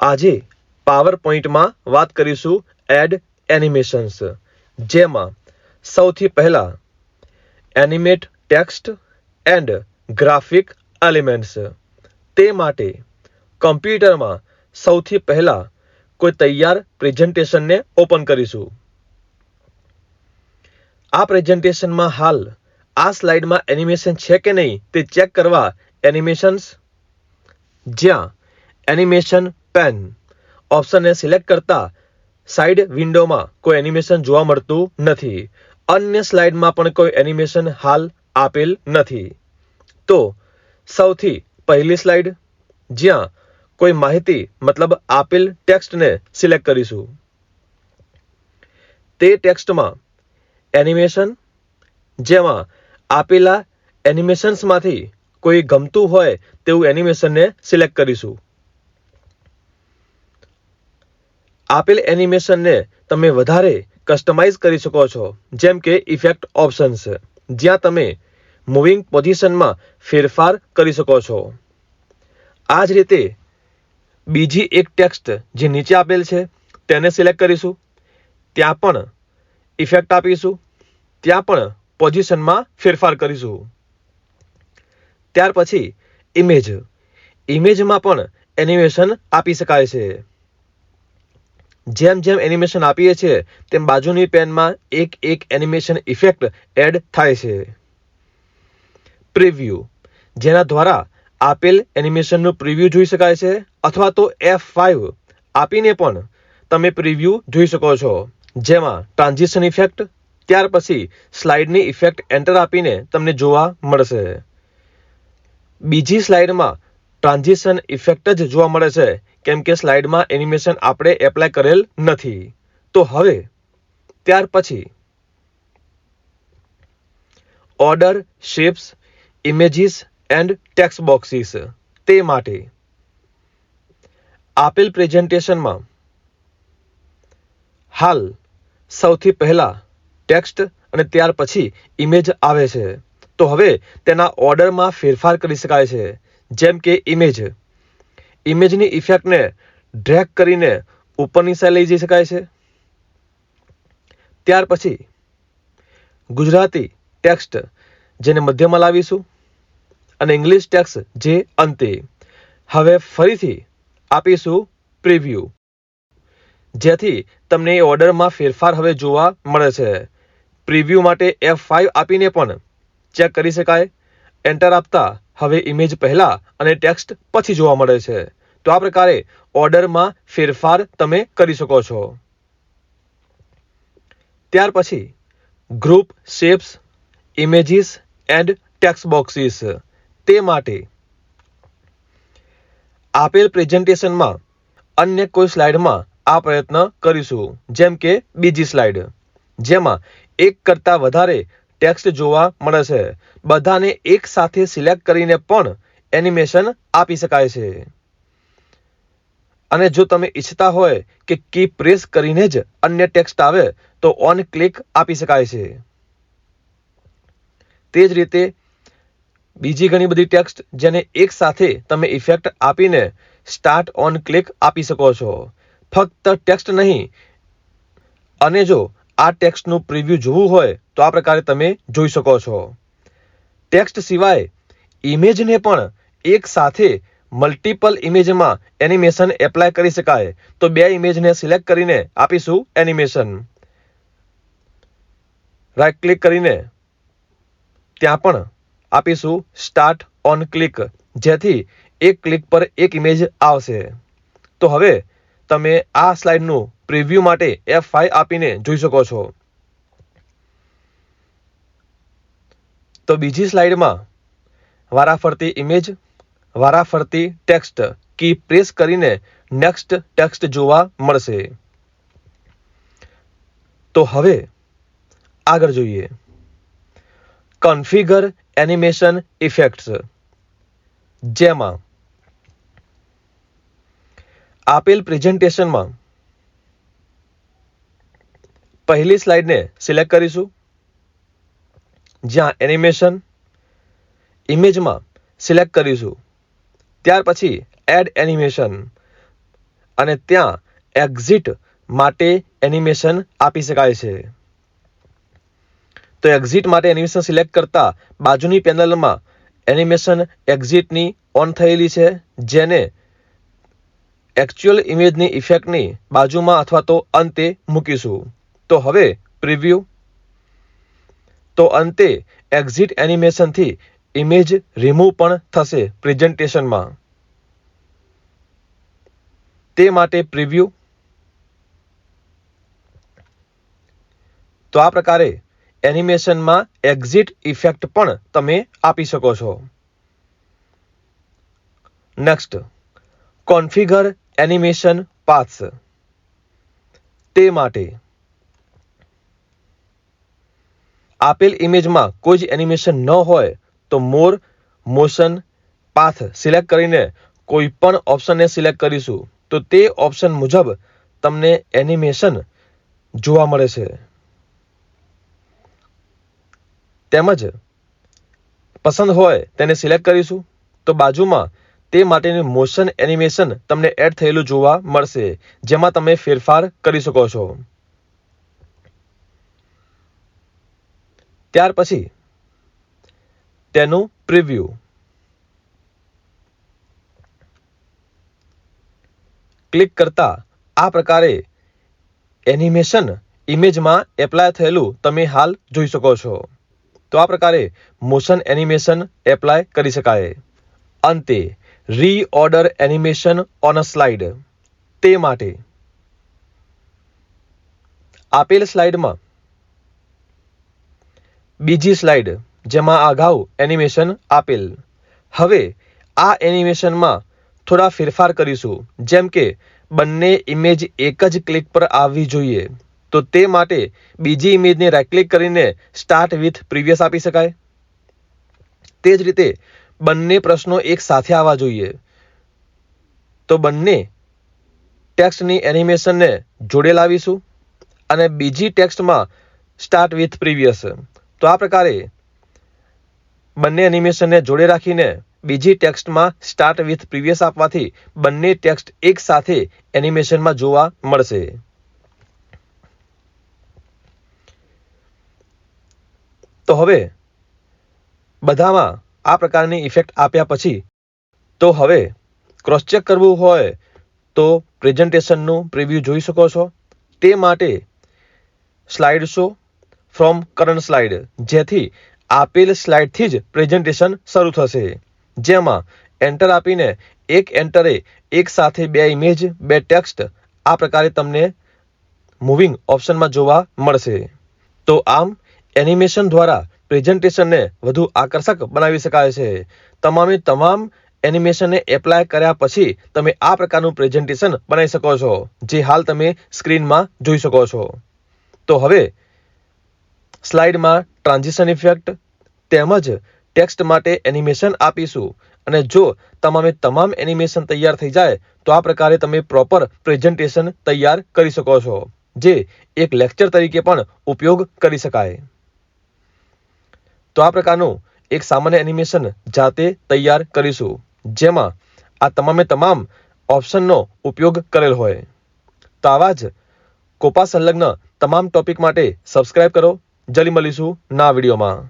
આજે પાવર પોઈન્ટમાં વાત કરીશું એડ એનિમેશન્સ, જેમાં સૌથી પહેલા animate text and graphic elements. તે માટે કમ્પ્યુટરમાં સૌથી પહેલા કોઈ તૈયાર પ્રેઝન્ટેશનને ઓપન કરીશું. આ પ્રેઝન્ટેશનમાં હાલ આ સ્લાઇડમાં એનિમેશન છે કે નહીં તે ચેક કરવા એનિમેશન્સ. જ્યાં એનિમેશન પેન. ઓપ્શનને સિલેક્ટ કરતા સાઇડ વિન્ડોમાં કોઈ એનિમેશન જોવા મળતું નથી. અન્ય સ્લાઇડમાં પણ કોઈ એનિમેશન હાલ આપેલ નથી. તો સૌથી પહેલી સ્લાઇડ જ્યાં કોઈ માહિતી મતલબ આપેલ ટેક્સ્ટને સિલેક્ટ કરીશું. તે ટેક્સ્ટમાં એનિમેશન જેમાં આપેલા એનિમેશન્સમાંથી કોઈ ગમતું હોય તેવું એનિમેશનને સિલેક્ટ કરીશું. આપેલ એનિમેશનને તમે વધારે કસ્ટમાઇઝ કરી શકો છો. જેમ કે ઇફેક્ટ ઓપ્શન્સ જ્યાં તમે મૂવિંગ પોઝિશનમાં ફેરફાર કરી શકો છો. આ જ રીતે બીજી એક ટેક્સ્ટ જે નીચે આપેલ છે, તેને સિલેક્ટ કરીશું. ત્યાં પણ ઇફેક્ટ આપીશું. ત્યાં પણ પોઝિશનમાં ફેરફાર કરીશું. ત્યાર પછી ઇમેજ ઇમેજમાં પણ એનિમેશન આપી શકાય છે. જેમ જેમ એનિમેશન આપીએ છીએ, તેમ બાજુની પેનમાં એક એક એનિમેશન ઇફેક્ટ એડ થાય છે. પ્રિવ્યુ જેના દ્વારા આપેલ એનિમેશનનું પ્રિવ્યુ જોઈ શકાય છે, અથવા તો એફ ફાઇવ આપીને પણ તમે પ્રિવ્યુ જોઈ શકો છો. જેમાં ટ્રાન્ઝિશન ઇફેક્ટ ત્યાર પછી સ્લાઇડની ઇફેક્ટ એન્ટર આપીને તમને જોવા મળશે. બીજી સ્લાઇડમાં ટ્રાન્ઝિશન ઇફેક્ટ જ જોવા મળે છે. કેમ કે સ્લાઇડમાં એનિમેશન આપણે એપ્લાય કરેલ નથી. તો હવે, ત્યાર પછી, order, shapes, images and text boxes તે માટે આપેલ પ્રેઝન્ટેશનમાં હાલ સૌથી પહેલા ટેક્સ્ટ અને ત્યાર પછી ઇમેજ આવે છે. તો હવે તેના ઓર્ડરમાં ફેરફાર કરી શકાય છે. જેમ કે ઇમેજ. ઇમેજની ઇફેક્ટને ડ્રેગ કરીને ઉપરની સાઈડ લઈ જઈ શકાય છે. ત્યાર પછી, ગુજરાતી ટેક્સ્ટ જેને મધ્યમાં લાવીશું અને ઇંગ્લિશ ટેક્સ્ટ જે અંતે. હવે ફરીથી આપીશું પ્રિવ્યુ જેથી તમને એ ઓર્ડરમાં ફેરફાર હવે જોવા મળે છે. પ્રિવ્યૂ માટે એફ ફાઇવ આપીને પણ ચેક કરી શકાય. એન્ટર આપતા હવે ઇમેજ પહેલા અને ટેક્સ્ટ પછી જોવા મળે છે. તો આ પ્રકારે ઓર્ડરમાં ફેરફાર તમે કરી શકો છો. ત્યાર પછી group shapes images and text boxes તે માટે આપેલ પ્રેઝન્ટેશનમાં અન્ય કોઈ સ્લાઇડમાં આ પ્રયત્ન કરીશું. જેમ કે બીજી સ્લાઇડ જેમાં એક કરતાં વધારે ટેક્સ્ટ જોવા મળે છે. બધાને એક સાથે સિલેક્ટ કરીને પણ એનિમેશન આપી શકાય છે. અને જો તમે ઈચ્છતા હોય કે કી પ્રેસ કરીને જ અન્ય ટેક્સ્ટ આવે, તો ઓન ક્લિક આપી શકાય છે. તે જ રીતે, બીજી ઘણી બધી ટેક્સ્ટ જેને એક સાથે તમે ઇફેક્ટ આપીને સ્ટાર્ટ ઓન ક્લિક આપી શકો છો. ફક્ત ટેક્સ્ટ નહીં, અને જો આ ટેક્સ્ટનું પ્રિવ્યુ જોવું હોય તો આ પ્રકારે તમે જોઈ શકો છો. ટેક્સ્ટ સિવાય ઇમેજને પણ એક સાથે મલ્ટિપલ ઇમેજમાં એનિમેશન એપ્લાય કરી શકાય. તો બે ઇમેજને સિલેક્ટ કરીને આપીશું એનિમેશન. રાઈટ ક્લિક કરીને ત્યાં પણ આપીશું સ્ટાર્ટ ઓન ક્લિક. જેથી એક ક્લિક પર એક ઇમેજ આવશે. તો હવે તમે આ સ્લાઇડનું પ્રિવ્યૂ માટે એફ ફાઈવ આપીને જોઈ શકો છો. તો બીજી સ્લાઇડમાં વારાફરતી ઇમેજ વારાફરતી ટેક્સ્ટ કી પ્રેસ કરીને નેક્સ્ટ ટેક્સ્ટ જોવા મળશે. તો હવે આગળ જોઈએ. કન્ફિગર એનિમેશન ઇફેક્ટ્સ જેમાં આપેલ પ્રેઝન્ટેશનમાં પહેલી સ્લાઇડને સિલેક્ટ કરીશું. જ્યાં એનિમેશન ઇમેજમાં સિલેક્ટ કરીશું. ત્યાર પછી એડ એનિમેશન અને ત્યાં એક્ઝિટ માટે એનિમેશન આપી શકાય છે. તો એક્ઝિટ માટે એનિમેશન સિલેક્ટ કરતા બાજુની પેનલમાં એનિમેશન એક્ઝિટની ઓન થયેલી છે, જેને એકચ્યુઅલ ઇમેજની ઇફેક્ટની બાજુમાં અથવા તો અંતે મૂકીશું. તો હવે પ્રિવ્યૂ તો અંતે એક્ઝિટ એનિમેશનથી ઇમેજ રિમૂવ પણ થશે પ્રેઝન્ટેશનમાં તે માટે પ્રિવ્યૂ તો આ પ્રકારે એનિમેશનમાં એક્ઝિટ ઇફેક્ટ પણ તમે આપી શકો છો. નેક્સ્ટ કોન્ફિગર એનિમેશન પાથ્સ તે માટે આપેલ ઇમેજમાં કોઈ જ એનિમેશન ન હોય તો મોર મોશન પાથ સિલેક્ટ કરીને કોઈ પણ ઓપ્શનને સિલેક્ટ કરીશું. તો તે ઓપ્શન મુજબ તમને એનિમેશન જોવા મળે છે. તેમજ પસંદ હોય તેને સિલેક્ટ કરીશું. તો બાજુમાં તે માટેનું મોશન એનિમેશન તમને એડ થયેલું જોવા મળશે, જેમાં તમે ફેરફાર કરી શકો છો. ત્યાર પછી, તેનું પ્રિવ્યૂ ક્લિક કરતા આ પ્રકારે એનિમેશન ઇમેજમાં એપ્લાય થયેલું તમે હાલ જોઈ શકો છો. તો આ પ્રકારે મોશન એનિમેશન એપ્લાય કરી શકાય. અંતે reorder animation on a slide તે માટે. આપેલ સ્લાઇડમાં. બીજી સ્લાઇડ, જેમાં અગાઉ એનિમેશન આપેલ. હવે આ એનિમેશનમાં થોડા ફેરફાર કરીશું. જેમ કે, બંને ઇમેજ એક જ ક્લિક પર આવવી જોઈએ. તો તે માટે બીજી ઇમેજને રાઇટ ક્લિક કરીને સ્ટાર્ટ વિથ પ્રીવિયસ આપી શકાય. તે જ રીતે બંને પ્રશ્નો એક સાથે આવવા જોઈએ. તો બંને ટેક્સ્ટની એનિમેશનને જોડે લાવીશું અને બીજી ટેક્સ્ટમાં સ્ટાર્ટ વિથ પ્રીવિયસ તો આ પ્રકારે બંને એનિમેશનને જોડે રાખીને બીજી ટેક્સ્ટમાં સ્ટાર્ટ વિથ પ્રીવિયસ આપવાથી બંને ટેક્સ્ટ એક સાથે એનિમેશનમાં જોવા મળશે. તો હવે બધામાં આ પ્રકારની ઇફેક્ટ આપ્યા પછી, તો હવે ક્રોસ ચેક કરવું હોય તો પ્રેઝન્ટેશનનું પ્રિવ્યૂ જોઈ શકો છો. તે માટે slide show from current slide જેથી આપેલ સ્લાઇડથી જ પ્રેઝન્ટેશન શરૂ થશે. જેમાં એન્ટર આપીને એક એન્ટરે એક સાથે બે ઇમેજ બે ટેક્સ્ટ આ પ્રકારે તમને મૂવિંગ ઓપ્શનમાં જોવા મળશે. તો આમ એનિમેશન દ્વારા પ્રેઝન્ટેશનને વધુ આકર્ષક બનાવી શકાય છે. તમામે તમામ એનિમેશનને એપ્લાય કર્યા પછી તમે આ પ્રકારનું પ્રેઝન્ટેશન બનાવી શકો છો, જે હાલ તમે સ્ક્રીનમાં જોઈ શકો છો. તો હવે સ્લાઇડમાં ટ્રાન્ઝિશન ઇફેક્ટ તેમજ ટેક્સ્ટ માટે એનિમેશન આપીશું અને જો તમામે તમામ એનિમેશન તૈયાર થઈ જાય તો આ પ્રકારે તમે પ્રોપર પ્રેઝન્ટેશન તૈયાર કરી શકો છો, જે એક લેક્ચર તરીકે પણ ઉપયોગ કરી શકાય. તો આ પ્રકારનું એક સામાન્ય એનિમેશન જાતે તૈયાર કરીશું, જેમાં આ તમામે તમામ ઓપ્શનનો ઉપયોગ કરેલ હોય. તો આવા જ કોપા સંલગ્ન તમામ ટોપિક માટે સબસ્ક્રાઇબ કરો. જલ્દી મળીશું ના વિડીયોમાં.